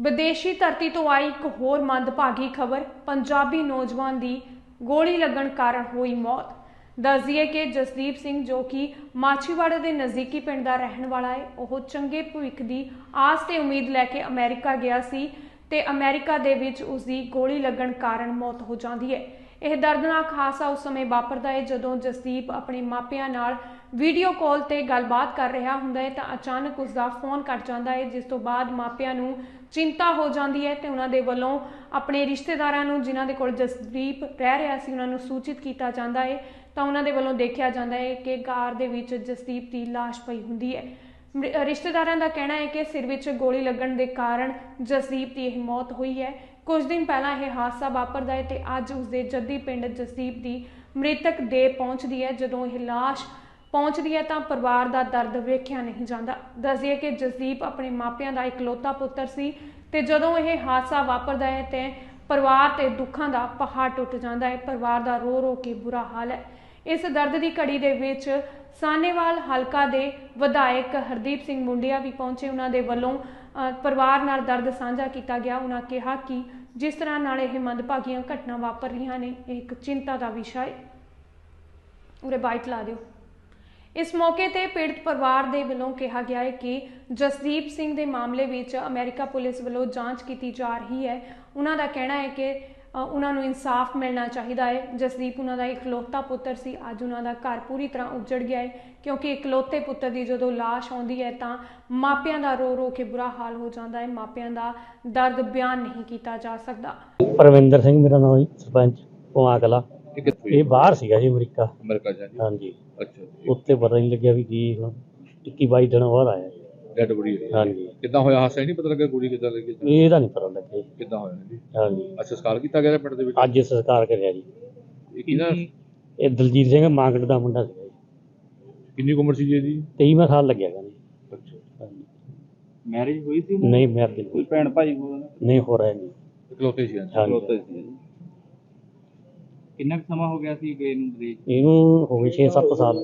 ਵਿਦੇਸ਼ੀ ਧਰਤੀ ਤੋਂ ਆਈ ਇੱਕ ਹੋਰ ਮੰਦਭਾਗੀ ਖਬਰ, ਪੰਜਾਬੀ ਨੌਜਵਾਨ ਦੀ ਗੋਲੀ ਲੱਗਣ ਕਾਰਨ ਹੋਈ ਮੌਤ। ਦੱਸਦੀਏ ਕਿ ਜਸਦੀਪ ਸਿੰਘ ਜੋ ਕਿ ਮਾਛੀਵਾੜਾ ਦੇ ਨਜ਼ਦੀਕੀ ਪਿੰਡ ਦਾ ਰਹਿਣ ਵਾਲਾ ਹੈ, ਉਹ ਚੰਗੇ ਭਵਿੱਖ ਦੀ ਆਸ ਤੇ ਉਮੀਦ ਲੈ ਕੇ ਅਮਰੀਕਾ ਗਿਆ ਸੀ ਤੇ ਅਮਰੀਕਾ ਦੇ ਵਿੱਚ ਉਸ ਦੀ ਗੋਲੀ ਲੱਗਣ ਕਾਰਨ ਮੌਤ ਹੋ ਜਾਂਦੀ ਹੈ। ਇਹ ਦਰਦਨਾਕ ਹਾਦਸਾ ਉਸ ਸਮੇਂ ਵਾਪਰਦਾ ਹੈ ਜਦੋਂ ਜਸਦੀਪ ਆਪਣੇ ਮਾਪਿਆਂ ਨਾਲ ਵੀਡੀਓ ਕਾਲ ਤੇ ਗੱਲਬਾਤ ਕਰ ਰਿਹਾ ਹੁੰਦਾ ਹੈ ਤਾਂ ਅਚਾਨਕ ਉਸ ਦਾ ਫੋਨ ਕੱਟ ਜਾਂਦਾ ਹੈ ਜਿਸ ਤੋਂ ਬਾਅਦ ਮਾਪਿਆਂ ਨੂੰ ਚਿੰਤਾ ਹੋ ਜਾਂਦੀ ਹੈ ਤੇ ਉਹਨਾਂ ਦੇ ਵੱਲੋਂ ਆਪਣੇ ਰਿਸ਼ਤੇਦਾਰਾਂ ਨੂੰ, ਜਿਨ੍ਹਾਂ ਦੇ ਕੋਲ ਜਸਦੀਪ ਰਹਿ ਰਿਹਾ ਸੀ, ਉਹਨਾਂ ਨੂੰ ਸੂਚਿਤ ਕੀਤਾ ਜਾਂਦਾ ਹੈ ਤਾਂ ਉਹਨਾਂ ਦੇ ਵੱਲੋਂ ਦੇਖਿਆ ਜਾਂਦਾ ਹੈ ਕਿ ਕਾਰ ਦੇ ਵਿੱਚ ਜਸਦੀਪ ਦੀ ਲਾਸ਼ ਪਈ ਹੁੰਦੀ ਹੈ ਰਿਸ਼ਤੇਦਾਰਾਂ ਦਾ ਕਹਿਣਾ ਹੈ ਕਿ ਸਿਰ ਵਿੱਚ ਗੋਲੀ ਲੱਗਣ ਦੇ ਕਾਰਨ ਜਸਦੀਪ ਦੀ ਇਹ ਮੌਤ ਹੋਈ ਹੈ। ਕੁਝ ਦਿਨ ਪਹਿਲਾਂ ਇਹ ਹਾਦਸਾ ਵਾਪਰਦਾ ਹੈ ਤੇ ਅੱਜ ਉਸ ਜੱਦੀ ਪਿੰਡ ਜਸਦੀਪ ਦੀ ਮ੍ਰਿਤਕ ਦੇ ਪਹੁੰਚਦੀ ਹੈ। ਜਦੋਂ ਇਹ ਲਾਸ਼ ਪਹੁੰਚਦੀ ਹੈ ਤਾਂ ਪਰਿਵਾਰ ਦਾ ਦਰਦ ਵੇਖਿਆ ਨਹੀਂ ਜਾਂਦਾ। ਦੱਸਦੀਏ ਕਿ ਜਸਦੀਪ ਆਪਣੇ ਮਾਪਿਆਂ ਦਾ ਇਕਲੌਤਾ ਪੁੱਤਰ ਸੀ ਤੇ ਜਦੋਂ ਇਹ ਹਾਦਸਾ ਵਾਪਰਦਾ ਹੈ ਤੇ ਪਰਿਵਾਰ ਤੇ ਦੁੱਖਾਂ ਦਾ ਪਹਾੜ ਟੁੱਟ ਜਾਂਦਾ ਹੈ। ਪਰਿਵਾਰ ਦਾ ਰੋ ਰੋ ਕੇ ਬੁਰਾ ਹਾਲ ਹੈ। ਇਸ ਦਰਦ ਦੀ ਘੜੀ ਦੇ ਵਿੱਚ ਸਾਨੇਵਾਲ ਹਲਕਾ ਦੇ ਵਿਧਾਇਕ ਹਰਦੀਪ ਸਿੰਘ ਮੁੰਡਿਆ ਵੀ ਪਹੁੰਚੇ। ਉਹਨਾਂ ਦੇ ਵੱਲੋਂ ਪਰਿਵਾਰ ਨਾਲ ਦਰਦ ਸਾਂਝਾ ਕੀਤਾ ਗਿਆ। ਉਹਨਾਂ ਕਿਹਾ ਕਿ ਜਿਸ ਤਰ੍ਹਾਂ ਨਾਲ ਇਹ ਮੰਦਭਾਗੀਆਂ ਘਟਨਾ ਵਾਪਰ ਰਹੀਆਂ ਨੇ, ਇਹ ਇੱਕ ਚਿੰਤਾ ਦਾ ਵਿਸ਼ਾ ਹੈ ਉਰੇ ਬਾਈਟ ਲਾ ਦਿਓ। ਇਸ ਮੌਕੇ ਤੇ ਪੀੜਤ ਪਰਿਵਾਰ ਦੇ ਵੱਲੋਂ ਕਿਹਾ ਗਿਆ ਹੈ ਕਿ ਜਸਦੀਪ ਸਿੰਘ ਦੇ ਮਾਮਲੇ ਵਿੱਚ ਅਮਰੀਕਾ ਪੁਲਿਸ ਵੱਲੋਂ ਜਾਂਚ ਕੀਤੀ ਜਾ ਰਹੀ ਹੈ। ਉਹਨਾਂ ਦਾ ਕਹਿਣਾ ਹੈ ਕਿ ਉਹਨਾਂ ਨੂੰ ਇਨਸਾਫ ਮਿਲਣਾ ਚਾਹੀਦਾ ਹੈ। ਜਸਦੀਪ ਉਹਨਾਂ ਦਾ ਇਕਲੌਤਾ ਪੁੱਤਰ ਸੀ ਅੱਜ ਉਹਨਾਂ ਦਾ ਘਰ ਪੂਰੀ ਤਰ੍ਹਾਂ ਉਜੜ ਗਿਆ ਹੈ। ਕਿਉਂਕਿ ਇਕਲੌਤੇ ਪੁੱਤਰ ਦੀ ਜਦੋਂ ਲਾਸ਼ ਆਉਂਦੀ ਹੈ ਤਾਂ ਮਾਪਿਆਂ ਦਾ ਰੋ ਰੋ ਕੇ ਬੁਰਾ ਹਾਲ ਹੋ ਜਾਂਦਾ ਹੈ। ਮਾਪਿਆਂ ਦਾ ਦਰਦ ਬਿਆਨ ਨਹੀਂ ਕੀਤਾ ਜਾ ਸਕਦਾ। ਪਰਵਿੰਦਰ ਸਿੰਘ ਮੇਰਾ ਨਾਮ ਜੀ ਸਰਪੰਚ ਪੁਆ ਕਲਾ ਇਹ ਬਾਹਰ ਸੀਗਾ ਜੀ ਅਮਰੀਕਾ। ਅਮਰੀਕਾ ਜਾ ਜੀ ਹਾਂਜੀ। ਅੱਛਾ ਉੱਤੇ ਪਤਾ ਨਹੀਂ ਲੱਗਿਆ ਵੀ ਕੀ ਹੁਣ 21 22 ਦਿਨ ਬਾਅਦ ਆਇਆ ਡੈਡ ਹੋਈ ਹਾਂਜੀ। ਕਿੱਦਾਂ ਹੋਇਆ? ਹਾਸਾ ਨਹੀਂ ਪਤਾ ਲੱਗਾ ਗੋਲੀ ਕਿੱਦਾਂ ਲੱਗੀ? ਇਹਦਾ ਨਹੀਂ ਪਤਾ ਲੱਗਿਆ ਜੀ। ਕਿੱਦਾਂ ਹੋਇਆ ਜੀ? ਹਾਂਜੀ। ਅੱਛਾ ਸੰਸਕਾਰ ਕੀਤਾ ਗਿਆ ਪਿੰਡ ਦੇ ਵਿੱਚ? ਅੱਜ ਸੰਸਕਾਰ ਕਰਿਆ ਜੀ। ਇਹ ਕਿਹਦਾ ਇਹ ਦਲਜੀਤ ਸਿੰਘ ਮਾਂਗੜ ਦਾ ਮੁੰਡਾ ਜੀ। ਕਿੰਨੀ ਕੁ ਉਮਰ ਸੀ ਜੀ ਇਹਦੀ? 23ਵਾਂ ਸਾਲ ਲੱਗਿਆ ਗਾ ਜੀ। ਅੱਛਾ। ਹਾਂਜੀ। ਮੈਰਿਜ ਹੋਈ ਸੀ ਨਹੀਂ ਮੇਰੇ ਦਿਲ ਕੋਈ ਭੈਣ ਭਾਈ ਕੋਲ ਨਹੀਂ ਹੋ ਰਿਹਾ ਜੀ ਇਕਲੌਤੇ ਸੀ ਹਾਂਜੀ। ਹਾਂਜੀ। ਸੀ ਕਿੰਨਾ ਕੁ ਸਮਾਂ ਹੋ ਗਿਆ ਸੀ ਗਏ ਨੂੰ ਵਿਦੇਸ਼ ਇਹਨੂੰ ਹੋ ਗਏ 6-7 ਸਾਲ।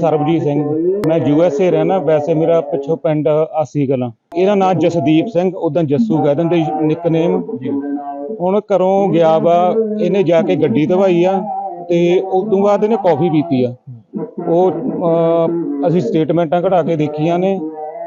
ਸਰਬਜੀਤ ਸਿੰਘ। ਮੈਂ ਯੂ ਐਸ ਏ ਰਹਿਣਾ ਵੈਸੇ ਮੇਰਾ ਪਿੱਛੋਂ ਪਿੰਡ ਆਸੀ ਕਲਾਂ। ਇਹਦਾ ਨਾਮ ਜਸਦੀਪ ਸਿੰਘ ਉਦੋਂ ਜੱਸੂ ਕਹਿ ਦਿੰਦੇ ਨਿਕਨੇਮ। ਹੁਣ ਘਰੋਂ ਗਿਆ ਵਾ ਇਹਨੇ ਜਾ ਕੇ ਗੱਡੀ ਧਵਾਈ ਆ ਤੇ ਉਦੋਂ ਬਾਅਦ ਇਹਨੇ ਕਾਫੀ ਪੀਤੀ ਆ। ਉਹ ਅਹ, ਅਸੀਂ ਸਟੇਟਮੈਂਟਾਂ ਕਢਾ ਕੇ ਦੇਖੀਆਂ ਨੇ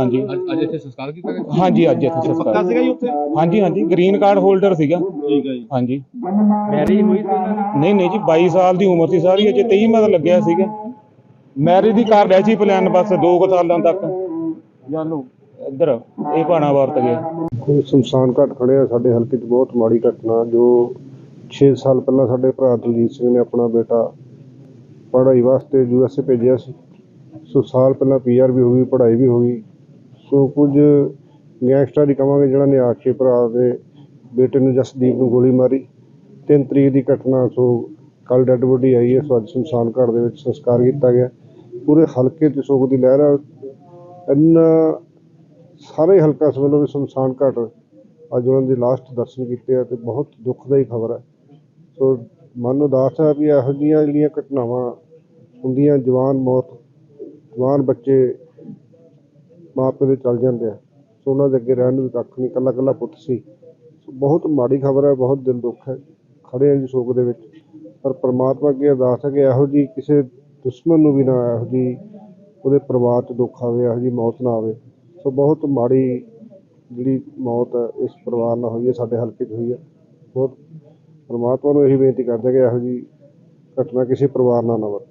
ਹਾਂਜੀ। ਅੱਜ ਅੱਜ ਇੱਥੇ ਸੰਸਕਾਰ ਕੀਤਾ ਗਿਆ? ਹਾਂਜੀ ਅੱਜ ਇੱਥੇ ਸੰਸਕਾਰ। ਸੀਗਾ ਜੀ ਉੱਥੇ? ਹਾਂਜੀ ਹਾਂਜੀ ਗ੍ਰੀਨ ਕਾਰਡ ਹੋਲਡਰ ਸੀਗਾ। ਠੀਕ ਹੈ ਜੀ। ਹਾਂਜੀ। ਮੈਰਿਜ ਹੋਈ ਸੀ ਉਹਨਾਂ ਦੀ? ਨਹੀਂ ਨਹੀਂ ਜੀ 22 ਸਾਲ ਦੀ ਉਮਰ ਸੀ ਸਾਰੀ ਅਜੇ 23 ਮਤ ਲੱਗਿਆ ਸੀਗਾ। ਮੈਰਿਜ ਦੀ ਕਰ ਰਿਹਾ ਸੀ ਪਲਾਨ ਬਸ 2 ਸਾਲਾਂ ਤੱਕ। ਜਾਨੂ ਇੱਧਰ ਇਹ ਭਾਣਾ ਵਰਤ ਗਿਆ। ਕੋਈ ਸ਼ਮਸ਼ਾਨ ਘਾਟ ਖੜੇ ਆ ਸਾਡੇ ਹਲਕੇ 'ਚ ਬਹੁਤ ਮਾੜੀ ਘਟਨਾ ਜੋ 6 ਸਾਲ ਪਹਿਲਾਂ ਸਾਡੇ ਭਰਾ ਦਲਜੀਤ ਸਿੰਘ ਨੇ ਆਪਣਾ ਬੇਟਾ ਪੜ੍ਹਾਈ ਵਾਸਤੇ ਯੂ ਐਸ ਏ ਭੇਜਿਆ ਸੀ। ਸੋ ਸਾਲ ਪਹਿਲਾਂ ਪੀਆਰ ਵੀ ਹੋ ਗਈ ਪੜ੍ਹਾਈ ਵੀ ਹੋ ਗਈ। ਸੋ ਕੁਝ ਗੈਂਗਸਟਰਾਂ ਹੀ ਕਵਾਂਗੇ ਜਿਹੜਾ ਨੇ ਆ ਕੇ ਭਰਾ ਦੇ ਬੇਟੇ ਨੂੰ ਜਸਦੀਪ ਨੂੰ ਗੋਲੀ ਮਾਰੀ। ਤਿੰਨ ਤਰੀਕ ਦੀ ਘਟਨਾ, ਸੋ ਕੱਲ ਡੈੱਡ ਬੋਡੀ ਆਈ ਹੈ, ਸੋ ਅੱਜ ਸ਼ਮਸ਼ਾਨ ਘਾਟ ਦੇ ਵਿੱਚ ਸੰਸਕਾਰ ਕੀਤਾ ਗਿਆ। ਪੂਰੇ ਹਲਕੇ 'ਤੇ ਸੋਗ ਦੀ ਲਹਿਰ ਆ। ਇੰਨਾ ਸਾਰੇ ਹਲਕਾ ਇਸ ਵੱਲੋਂ ਵੀ ਸ਼ਮਸ਼ਾਨ ਘਾਟ ਅੱਜ ਉਹਨਾਂ ਦੇ ਲਾਸਟ ਦਰਸ਼ਨ ਕੀਤੇ ਆ ਤੇ ਬਹੁਤ ਦੁਖਦਾਈ ਖਬਰ ਹੈ ਸੋ ਮਨ ਉਦਾਸ ਹੈ ਵੀ ਇਹੋ ਜਿਹੀਆਂ ਜਿਹੜੀਆਂ ਘਟਨਾਵਾਂ ਹੁੰਦੀਆਂ, ਜਵਾਨ ਮੌਤ, ਜਵਾਨ ਬੱਚੇ ਮਾਂ ਪਿਓ ਦੇ ਚਲ ਜਾਂਦੇ ਆ। ਸੋ ਉਹਨਾਂ ਦੇ ਅੱਗੇ ਰਹਿਣ ਨੂੰ ਵੀ ਕੱਖ ਨਹੀਂ ਕੱਲਾ ਕੱਲਾ ਪੁੱਤ ਸੀ। ਸੋ ਬਹੁਤ ਮਾੜੀ ਖਬਰ ਹੈ, ਬਹੁਤ ਦਿਲ ਦੁੱਖ ਹੈ। ਖੜੇ ਆ ਜੀ ਸੋਗ ਦੇ ਵਿੱਚ। ਪਰ ਪ੍ਰਮਾਤਮਾ ਅੱਗੇ ਅਰਦਾਸ ਹੈ ਕਿ ਇਹੋ ਜੀ ਕਿਸੇ ਦੁਸ਼ਮਣ ਨੂੰ ਵੀ ਨਾ ਇਹੋ ਜੀ ਉਹਦੇ ਪਰਿਵਾਰ 'ਚ ਦੁੱਖ ਆਵੇ, ਇਹੋ ਜੀ ਮੌਤ ਨਾ ਆਵੇ। ਸੋ ਬਹੁਤ ਮਾੜੀ ਜਿਹੜੀ ਮੌਤ ਹੈ, ਇਸ ਪਰਿਵਾਰ ਨਾਲ ਹੋਈ ਹੈ, ਸਾਡੇ ਹਲਕੇ 'ਚ ਹੋਈ ਹੈ। ਬਹੁਤ ਪਰਮਾਤਮਾ ਨੂੰ ਇਹੀ ਬੇਨਤੀ ਕਰਦੇ ਕਿ ਇਹੋ ਜੀ ਘਟਨਾ ਕਿਸੇ ਪਰਿਵਾਰ ਨਾਲ ਨਾ ਵਾਪਰੇ।